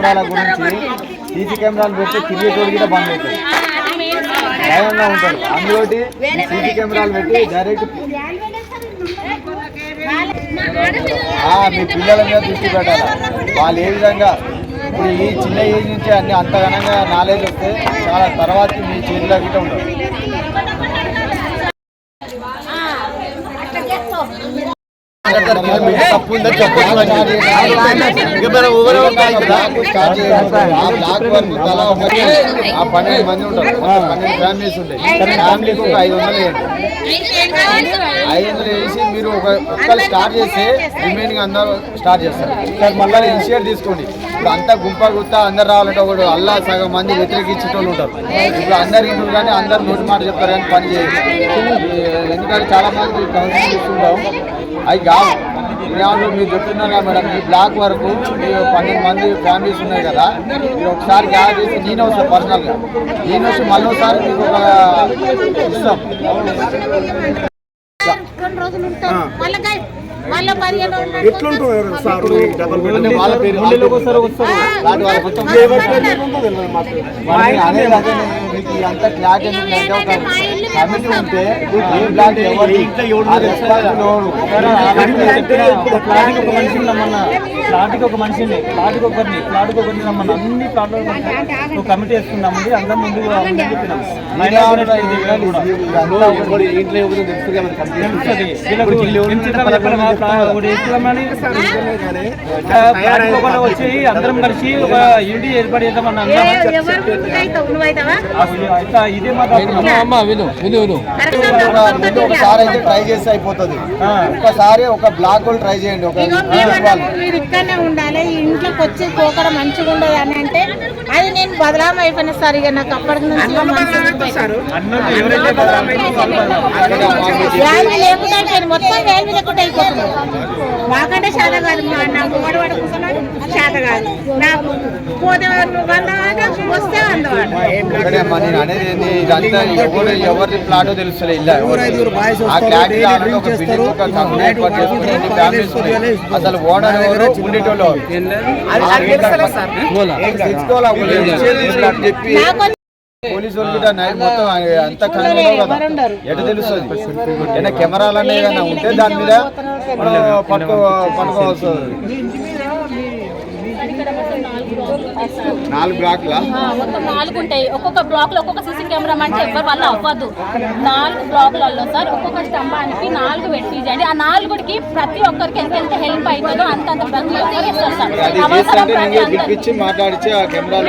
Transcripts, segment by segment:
కెమెరాల గురించి సీసీ కెమెరాలు పెట్టి తిరిగేటోడు కూడా బంద్ అవుతుంది భయంగా ఉంటారు. అందులోటి సీసీ కెమెరాలు పెట్టి డైరెక్ట్ మీ పిల్లల మీద దృష్టి పెట్టాలి? వాళ్ళు ఏ విధంగా ఇప్పుడు ఈ చిన్న ఏజ్ నుంచి అన్ని అంత ఘనంగా నాలెడ్జ్ వస్తే చాలా తర్వాత మీ చేతిలో గిట్ట ఉండదు. తప్పు ఉందని చెప్పొచ్చు స్టార్ట్ చేయాలి. ఆ బ్లాక్ వరకు ఆ పన్నెండు మంది ఉంటారు మొత్తం పన్నెండు ఫ్యామిలీస్ ఉంటాయి ఫ్యామిలీకి ఒక ఐదు వందలు వేయండి ఐదు వందలు వేసి మీరు ఒక ఒక్కరు స్టార్ట్ చేస్తే రిమైనింగ్ అందరూ స్టార్ట్ చేస్తారు మళ్ళీ ఇనిషియేట్ తీసుకోండి ఇప్పుడు అంతా గుంప గుత్త అందరు రావాలంటే ఒకడు అల్లా సగం మంది వ్యతిరేకించేటోళ్ళు ఉంటారు ఇప్పుడు అందరికి ఇంటారు కానీ అందరు నోటి మాట చెప్తారు కానీ పని చేయరు ఎందుకంటే చాలా మంది కౌన్సిలింగ్ ఇస్తుంటాం అవి కావు నేను మీరు చెప్తున్నాను కదా మేడం ఈ బ్లాక్ వరకు మీరు పన్నెండు మంది ఫ్యామిలీస్ ఉన్నాయి కదా మీరు ఒకసారి గ్యాప్ చేసి నేను వస్తాను పర్సనల్గా. నేను వచ్చి మళ్ళీ ఒకసారి మీకు ఒక ఇస్తాం. అంత క్లారిటీ కమిటీ ఉంటే ఏ బ్లాక్ ఎవరు? ప్లాట్కి ఒక మనిషిని రమ్మన్నా. ప్లాట్కి ఒక మనిషిని ప్లాట్కి ఒకరిని ప్లాట్కి ఒకరిని రమ్మన్నా. అన్ని ప్లాట్లో ఒక కమిటీ వేసుకున్నామండి అందరం ముందు వచ్చి అందరం కలిసి ఒక యూనిటీ ఏర్పాటు చేద్దామని అన్నాం. ఎవరు నువ్వైతావు? నువ్వైతావా అయితే ఇదే మా ముందు ఒకసారి అయితే ట్రై చేస్తే అయిపోతుంది. ఒకసారి ఒక బ్లాక్ వాళ్ళు ట్రై చేయండి ఒక మీరు ఇక్కడనే ఉండాలి. ఇంట్లోకి వచ్చి పోకడ మంచిగా ఉండదు అని అంటే అది నేను బదలాం అయిపోయిన సార్ ఇక నాకు అప్పటికి నుంచి వ్యాధి లేకుండా మొత్తం వ్యాధి లేకుండా అయిపోతుంది. మాకంటే శాత కాదు మా నాకు వాడు కూర్చున్నాడు. శాత కాదు. నాకు పోతే వస్తే అమ్మా నేను అనేది ఏంది ఇదంతా ఎవరు ఎవరి ప్లాటో తెలుస్తలే ఇలా ఆ క్లారిటీ రావాలంటే ఒక బిల్డింగ్ ఒక కంపెనీ ఏర్పాటు చేసుకుని ఎన్ని ఫ్యామిలీస్ ఉన్నాయి అసలు ఓనర్ ఎవరు ఉండేటోళ్ళు ఎవరు? తెలుసుకోవాలి ఒక విషయం తీసుకుని చెప్పి నాకు పోలీసు వాళ్ళు కూడా నైట్ మొత్తం అంత కనుగొనవు కదా ఎట తెలుస్తుంది ఏదైనా కెమెరాలు అనేది ఏదైనా ఉంటే దాని మీద పట్టుకో పట్టుకోవాల్సి. నాలుగు బ్లాక్ల? మొత్తం నాలుగు ఉంటాయి. ఒక్కొక్క బ్లాక్లో ఒక్కొక్క సీసీ కెమెరా అంటే ఎవరి వల్ల అవ్వదు. నాలుగు బ్లాక్లలో సార్ ఒక్కొక్క స్తంభానికి నాలుగు పెట్టించండి ఆ నాలుగుడికి ప్రతి ఒక్కరికి ఎంత ఎంత హెల్ప్ అవుతుందో అంత అంత ప్రతి ఒక్కరు ఇస్తారు సార్. అవసరం ప్రతి అందరికి. మాట్లాడిచి ఆ కెమెరాలు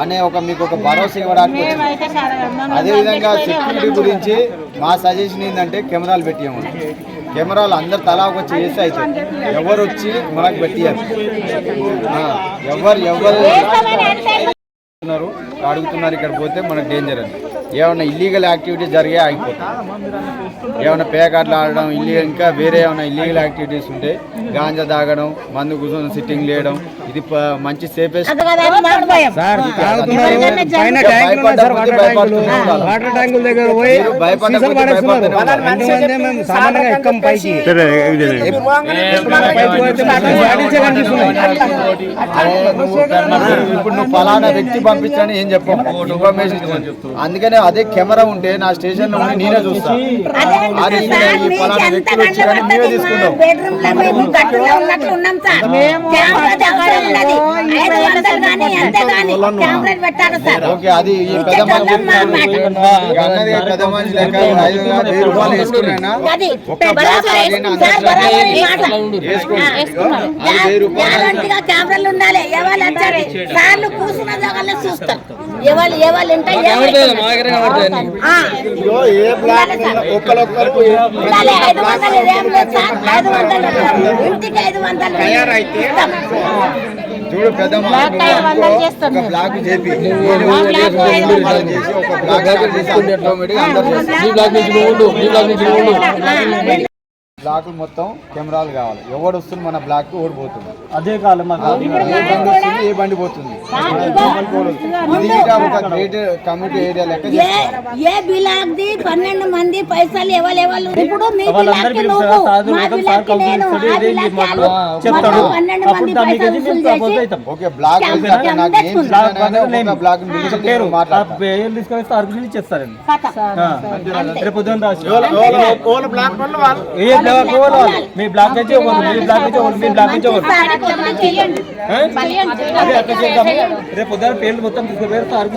అనే ఒక మీకు ఒక భరోసా ఇవ్వడానికి వచ్చింది. మేమైతే శాత కాదు. మమ్మల్ని అదే విధంగా అందరికీ సెక్యూరిటీ గురించి మా సజెషన్ ఏంటంటే కెమెరాలు పెట్టియమని కెమెరాలు అందరు తలా ఒక చేసి అవుతుంది ఎవరు వచ్చి మనకు పెట్టారు ఎవరు ఎవరు అడుగుతున్నారు ఇక్కడ పోతే మనకు డేంజర్ అని. ఏమైనా ఇల్లీగల్ యాక్టివిటీస్ జరిగే ఆగిపోతాయి ఏమైనా పేకాట్లు ఆడడం ఇల్లీగల్ ఇంకా వేరే ఏమైనా ఇల్లీగల్ యాక్టివిటీస్ ఉంటే గాంజా తాగడం మందు కూర్చొని సిట్టింగ్ లేయడం ఇది మంచి సేఫెస్ట్ వాటర్ ట్యాంకులు దగ్గర పోయి సామాన్యంగా ఎక్కం పైకి ఇప్పుడు నువ్వు ఫలానా వ్యక్తి పంపించని ఏం చెప్పావు. ఇన్ఫర్మేషన్. అందుకనే అదే కెమెరా ఉంటే నా స్టేషన్లో నేనే చూస్తా. అది ఈ ఫలానా వ్యక్తులు వచ్చి కానీ నేనే తీసుకుంటాం ఉన్నది ఐదు వందలు కానీ ఎంత కానీ కెమెరా పెట్టాలి సార్. ఓకే అది ఈ పెద్ద మనిషి అన్నది పెద్ద మనిషి లెక్క ఐదు వెయ్యి రూపాయలు వేసుకున్నా అది సార్ బరాబర్ ఈ మాట గ్యారంటీగా కెమెరాలు ఉండాలి. ఎవరు వచ్చారు? సార్లు కూర్చున్న దగ్గరనే చూస్తారు. ఎవరు ఎవరు ఉంటే ఏ బ్లాక్ ఒక్కరొక్కరు ఉండాలి ఐదు వందలు ఇదేం లేదు సార్. ఐదు వందలు ఇంటికి ఐదు వందలు ఇస్తాం. చూడు పెద్ద బ్లాక్ మనిషి ఐదు వందలు చేస్తాం ఒక బ్లాక్ చేపి. బ్లాక్ అందరు చేస్తారు బ్లాక్ నుంచి బ్లాక్ మొత్తం కెమెరాలు కావాలి. ఎవడు వస్తుంది మన బ్లాక్ ఓడిపోతుంది అదే కాలం ఏ బండి పోతుంది. ఇది ఇక ఒక గ్రేట్ కమ్యూనిటీ ఏరియా లెక్క ఏ చేసుకోవాలి. ఏ బిలాక్ ది పన్నెండు మంది పైసలు ఎవరు ఇప్పుడు ఓకే బ్లాక్ తీసుకొని ఇచ్చేస్తారండి. రేపు వాళ్ళు. మీ బ్లాక్ నుంచి మీ బ్లాక్ నుంచి మీ బ్లాక్ నుంచి? అదే అట్లా చేద్దాము. రేపు పొద్దున్న పేర్లు మొత్తం తీసుకుపోయారు సార్.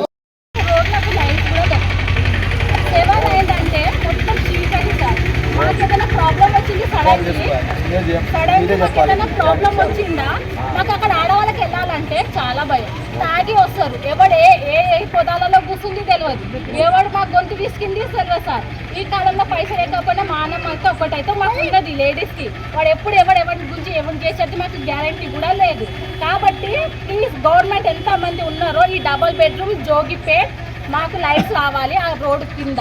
ప్రాబ్లం వచ్చింది ప్రాబ్లం వచ్చిందా? మాకు అక్కడ ఆడవాళ్ళకి వెళ్ళాలంటే చాలా భయం. తాగి వస్తారు. ఎవడు ఏ ఏ ఏ పొదాలలో కూర్చుంది తెలియదు ఎవడు మా గొంతు విసికింది తెలియదు సార్. ఈ కాలంలో పైసలు లేకపోయినా మానం అయితే ఒకటైతే మాకు ఉండదు లేడీస్కి. వాడు ఎప్పుడు ఎవడు ఎవరి గురించి ఎవరు చేసేది మాకు గ్యారంటీ కూడా లేదు. కాబట్టి ప్లీజ్ గవర్నమెంట్ ఎంతమంది ఉన్నారో ఈ డబల్ బెడ్రూమ్ జోగిపేట్ మాకు లైట్స్ రావాలి ఆ రోడ్డు కింద.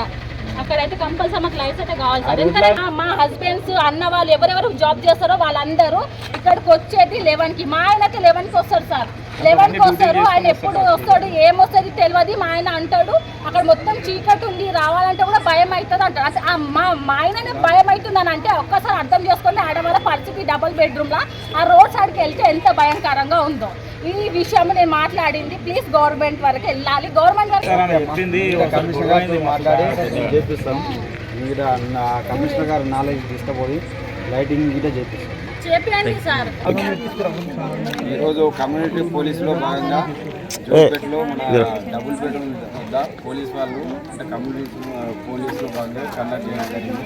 అక్కడైతే కంపల్సరీ మాకు లైట్స్ అయితే కావాలి సార్. ఎందుకంటే మా- హస్బెండ్స్ అన్న వాళ్ళు ఎవరెవరు జాబ్ చేస్తారో వాళ్ళందరూ ఇక్కడికి వచ్చేది లెవెన్కి. మా ఆయన అయితే లెవెన్కి వస్తారు సార్. లెవెన్కి వస్తారు. ఆయన ఎప్పుడు వస్తాడు ఏమొస్తుంది తెలియదు మా ఆయన అంటాడు అక్కడ మొత్తం చీకటి ఉంది రావాలంటే కూడా భయం అవుతుంది అంటాడు. అసలు మా మా ఆయననే భయం అవుతుందని అంటే ఒక్కసారి అర్థం చేసుకోండి. ఆడవాళ్ళ పరిస్థితి డబుల్ బెడ్రూమ్ లా. ఆ రోడ్ సైడ్కి వెళ్తే ఎంత భయంకరంగా ఉందో. ఈ విషయం నేను మాట్లాడింది. ప్లీజ్ గవర్నమెంట్ వరకు వెళ్ళాలి. గవర్నమెంట్ వరకు మాట్లాడి. చేపిస్తాం. ఇక్కడ కమిషనర్ గారు నాలెడ్జ్ తీసుకుపోయి లైటింగ్ గిట్ట చేపిస్తాం. ఈరోజు కమ్యూనిటీ పోలీసులో భాగంగా జోపేటలో మన డబుల్ బెడ్రూమ్ వద్ద పోలీస్ వాళ్ళు అంటే కమ్యూనిటీ పోలీసులో భాగంగా కండక్ట్ చేయడం జరిగింది.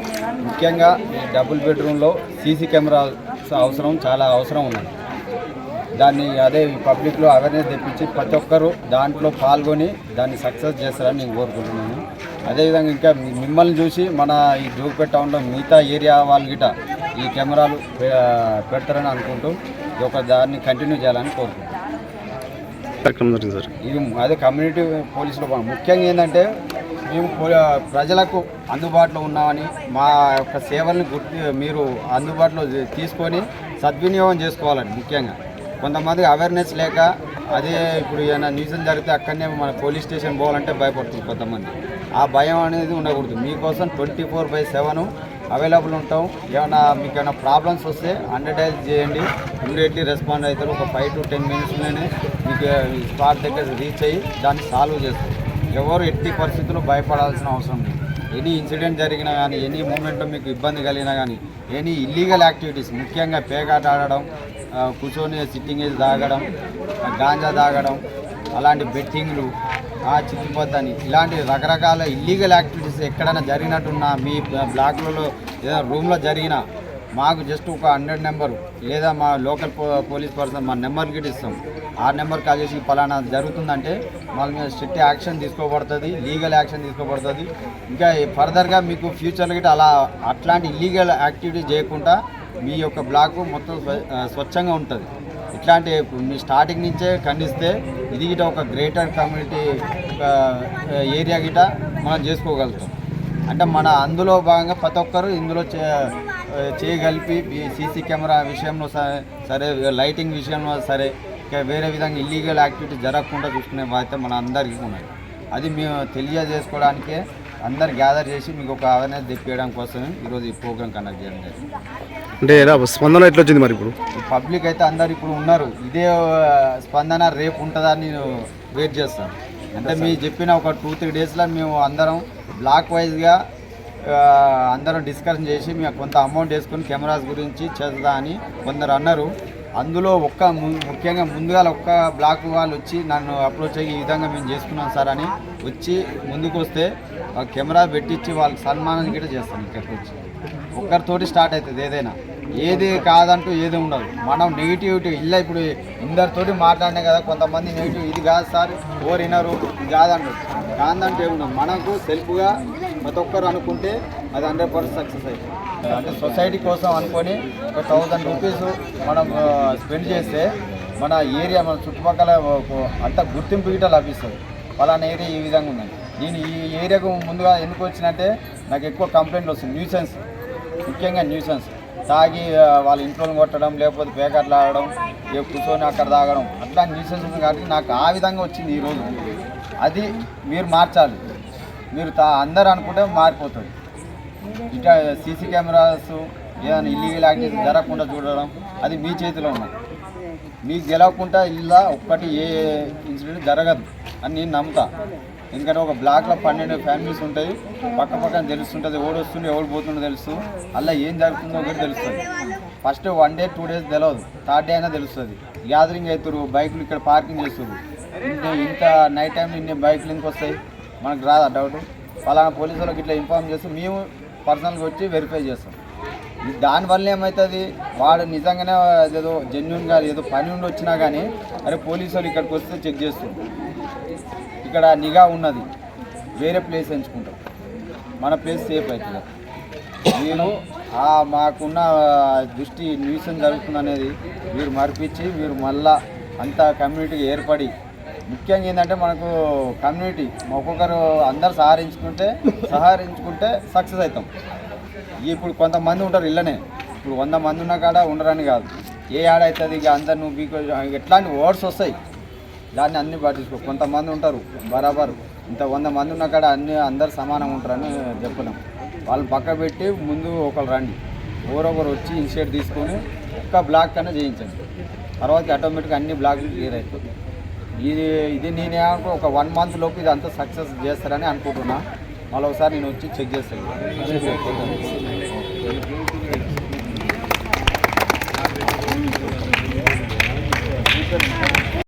ముఖ్యంగా డబుల్ బెడ్రూమ్లో సీసీ కెమెరాస్ అవసరం చాలా అవసరం ఉన్నది. దాన్ని అదే పబ్లిక్లో అవేర్నెస్ తెప్పించి ప్రతి ఒక్కరూ దాంట్లో పాల్గొని దాన్ని సక్సెస్ చేస్తారని నేను కోరుకుంటున్నాను. అదేవిధంగా ఇంకా మిమ్మల్ని చూసి మన ఈ జోగిపేట టౌన్లో మిగతా ఏరియా వాళ్ళు గిట ఈ కెమెరాలు పెడతారని అనుకుంటూ ఇది ఒక దాన్ని కంటిన్యూ చేయాలని కోరుకుంటున్నాను. ఇది అదే కమ్యూనిటీ పోలీసులో. ముఖ్యంగా ఏంటంటే మేము ప్రజలకు అందుబాటులో ఉన్నామని మా యొక్క సేవల్ని గుర్తి మీరు అందుబాటులో తీసుకొని సద్వినియోగం చేసుకోవాలండి ముఖ్యంగా. కొంతమంది అవేర్నెస్ లేక అదే ఇప్పుడు ఏమైనా న్యూస్ జరిగితే అక్కడనే మన పోలీస్ స్టేషన్ పోవాలంటే భయపడుతుంది కొంతమంది. ఆ భయం అనేది ఉండకూడదు. మీకోసం twenty four by seven available ఉంటాం. ఏమైనా మీకు ఏమైనా ప్రాబ్లమ్స్ వస్తే అండర్టైజ్ చేయండి. ఇమీడియట్లీ రెస్పాండ్ అవుతారు. ఒక ఫైవ్ టు టెన్ మినిట్స్లోనే మీకు స్పాట్ దగ్గర రీచ్ అయ్యి దాన్ని సాల్వ్ చేస్తారు. ఎవరు ఎట్టి పరిస్థితుల్లో భయపడాల్సిన అవసరం లేదు. ఎనీ ఇన్సిడెంట్ జరిగినా కానీ ఎనీ మూమెంట్లో మీకు ఇబ్బంది కలిగినా కానీ ఎనీ ఇల్లీగల్ యాక్టివిటీస్ ముఖ్యంగా పేకాట ఆడడం కూర్చొని సిట్టింగ్ వేసి తాగడం గాంజా తాగడం అలాంటి బెట్టింగ్లు ఆ చిక్కిపోద్దని ఇలాంటి రకరకాల ఇల్లీగల్ యాక్టివిటీస్ ఎక్కడైనా జరిగినట్టున్నా మీ బ్లాక్లలో ఏదైనా రూమ్లో జరిగినా మాకు జస్ట్ ఒక హండ్రెడ్ నెంబర్ లేదా మా లోకల్ పోలీస్ పర్సన్ మా నెంబర్ గిట్ ఇస్తాం. ఆ నెంబర్ కాల్ చేసి పలానా జరుగుతుందంటే వాళ్ళ మీద స్ట్రిక్ట్ యాక్షన్ తీసుకోబడుతుంది లీగల్ యాక్షన్ తీసుకోబడుతుంది. ఇంకా ఫర్దర్గా మీకు ఫ్యూచర్లో గిట్ట అలా అట్లాంటి ఇల్లీగల్ యాక్టివిటీ చేయకుండా మీ యొక్క బ్లాక్ మొత్తం స్వ- స్వచ్ఛంగా ఉంటుంది. ఇట్లాంటి మీ స్టార్టింగ్ నుంచే ఖండిస్తే ఇది గిట ఒక గ్రేటర్ కమ్యూనిటీ ఏరియా గిట మనం చేసుకోగలుగుతాం. అంటే మన అందులో భాగంగా ప్రతి ఒక్కరు ఇందులో చే చేయగలిపి సీసీ కెమెరా విషయంలో సరే సరే లైటింగ్ విషయంలో సరే ఇంకా వేరే విధంగా ఇల్లీగల్ యాక్టివిటీ జరగకుండా చూసుకునే బాధ్యత మన అందరికీ ఉన్నది. అది మేము తెలియజేసుకోవడానికే అందరు గ్యాదర్ చేసి మీకు ఒక అవేర్నెస్ తెప్పించడం కోసమే ఈరోజు ఈ ప్రోగ్రామ్ కండక్ట్ చేయడం జరిగింది. అంటే ఎలా స్పందన ఎట్లా వచ్చింది మరి ఇప్పుడు? పబ్లిక్ అయితే అందరు ఇప్పుడు ఉన్నారు. ఇదే స్పందన రేపు ఉంటుందని నేను వెయిట్ చేస్తాను. అంటే మీరు చెప్పిన ఒక టూ త్రీ డేస్లో మేము అందరం బ్లాక్ వైజ్గా అందరం డిస్కషన్ చేసి మేము కొంత అమౌంట్ వేసుకొని కెమెరాస్ గురించి చేద్దా అని కొందరు అన్నారు. అందులో ఒక్క ము- ముఖ్యంగా ముందుగా ఒక్క బ్లాక్ వాళ్ళు వచ్చి నన్ను అప్రోచ్ అయ్యి ఈ విధంగా మేము చేసుకున్నాం సార్ అని వచ్చి ముందుకు వస్తే ఆ కెమెరా పెట్టించి వాళ్ళకి సన్మానం కూడా చేస్తాను ఇక్కడికి వచ్చి. ఒక్కరితోటి స్టార్ట్ అవుతుంది ఏదైనా. ఏది కాదంటూ ఏది ఉండదు. మనం నెగిటివిటీ ఇలా ఇప్పుడు ఇందరితోటి మాట్లాడినా కదా కొంతమంది నెగిటివ్ ఇది కాదు సార్ ఓరు వినరు ఇది కాదంటారు. కాదంటే ఏముండదు. మనకు సెల్ఫ్గా ప్రతి ఒక్కరు అనుకుంటే అది హండ్రెడ్ పర్సెంట్ సక్సెస్ అవుతుంది అంటే సొసైటీ కోసం అనుకొని ఒక థౌజండ్ రూపీస్ మనం స్పెండ్ చేస్తే మన ఏరియా మన చుట్టుపక్కల అంత గుర్తింపు గిట్ట లభిస్తుంది. పలానా ఏరియా ఈ విధంగా ఉన్నాయి నేను ఈ ఏరియాకు ముందుగా ఎందుకు వచ్చినంటే నాకు ఎక్కువ కంప్లైంట్లు వస్తుంది న్యూసెన్స్. ముఖ్యంగా న్యూసెన్స్. తాగి వాళ్ళ ఇంట్లో కొట్టడం లేకపోతే పేకట్లు ఆడడం ఇక కూర్చొని అక్కడ తాగడం అట్లా న్యూసెన్స్ ఉంది కాబట్టి నాకు ఆ విధంగా వచ్చింది ఈరోజు అది మీరు మార్చాలి. మీరు తా అందరు అనుకుంటే మారిపోతుంది. ఇట సీసీ కెమెరాస్ ఏదైనా ఇల్లీగల్ యాక్టివిటీస్ జరగకుండా చూడడం అది మీ చేతిలో ఉన్నది. మీకు గెలవకుండా ఇలా ఒక్కటి ఏ ఇన్సిడెంట్ జరగదు అని నేను నమ్ముతా. ఎందుకంటే ఒక బ్లాక్లో పన్నెండు ఫ్యామిలీస్ ఉంటాయి. పక్క పక్కన తెలుస్తుంటుంది ఎవడు వస్తుండే ఎవడు పోతుండో తెలుసు అలా ఏం జరుగుతుందో ఒకటి తెలుస్తుంది. First one day two days తెలియదు థర్డ్ డే అయినా తెలుస్తుంది. గ్యాదరింగ్ అవుతారు బైకులు ఇక్కడ పార్కింగ్ చేస్తారు ఇంత ఇంత నైట్ టైం ఇన్ని బైకులు ఇంకొస్తాయి మనకు రాదా డౌట్? ఫలానా పోలీసు వాళ్ళకి ఇట్లా ఇన్ఫార్మ్ చేస్తే మేము పర్సనల్గా వచ్చి వెరిఫై చేస్తాం. దానివల్ల ఏమవుతుంది వాడు నిజంగానే ఏదో జెన్యున్గా ఏదో పని ఉండి వచ్చినా కానీ అరే పోలీసు వాళ్ళు ఇక్కడికి వస్తే చెక్ చేస్తాం ఇక్కడ నిఘా ఉన్నది. వేరే ప్లేస్ ఎంచుకుంటాం. మన ప్లేస్ సేఫ్ అవుతుంది. నేను మాకున్న దృష్టి న్యూసెన్స్ జరుగుతుంది అనేది మీరు మరిపించి మీరు మళ్ళా అంతా కమ్యూనిటీకి ఏర్పడి ముఖ్యంగా ఏంటంటే మనకు కమ్యూనిటీ ఒక్కొక్కరు అందరు సహకరించుకుంటే సహకరించుకుంటే సక్సెస్ అవుతాం. ఇప్పుడు కొంతమంది ఉంటారు ఇళ్ళనే. ఇప్పుడు వంద మంది ఉన్న కాడ ఉండరని కాదు. ఏ ఆడ ఇక అందరు నువ్వు బీకో ఎట్లాంటి ఓడ్స్ వస్తాయి? దాన్ని అన్ని పట్టించుకో. కొంతమంది ఉంటారు బరాబర్. ఇంత వంద మంది ఉన్న కాడ అన్ని అందరు సమానంగా ఉంటారని చెప్పలేం. వాళ్ళు పక్క పెట్టి ముందు ఒకరు రండి. ఓరొకరు వచ్చి ఇన్షియేట్ తీసుకొని ఒక్క బ్లాక్ కన్నా చేయించండి. తర్వాత ఆటోమేటిక్గా అన్ని బ్లాక్లు క్లియర్ అయిపోతాయి. ఇది ఇది నేను ఏమనుకో ఒక వన్ మంత్ లోపు ఇది అంతా సక్సెస్ చేస్తారని అనుకుంటున్నా. మళ్ళీ ఒకసారి నేను వచ్చి చెక్ చేస్తాను.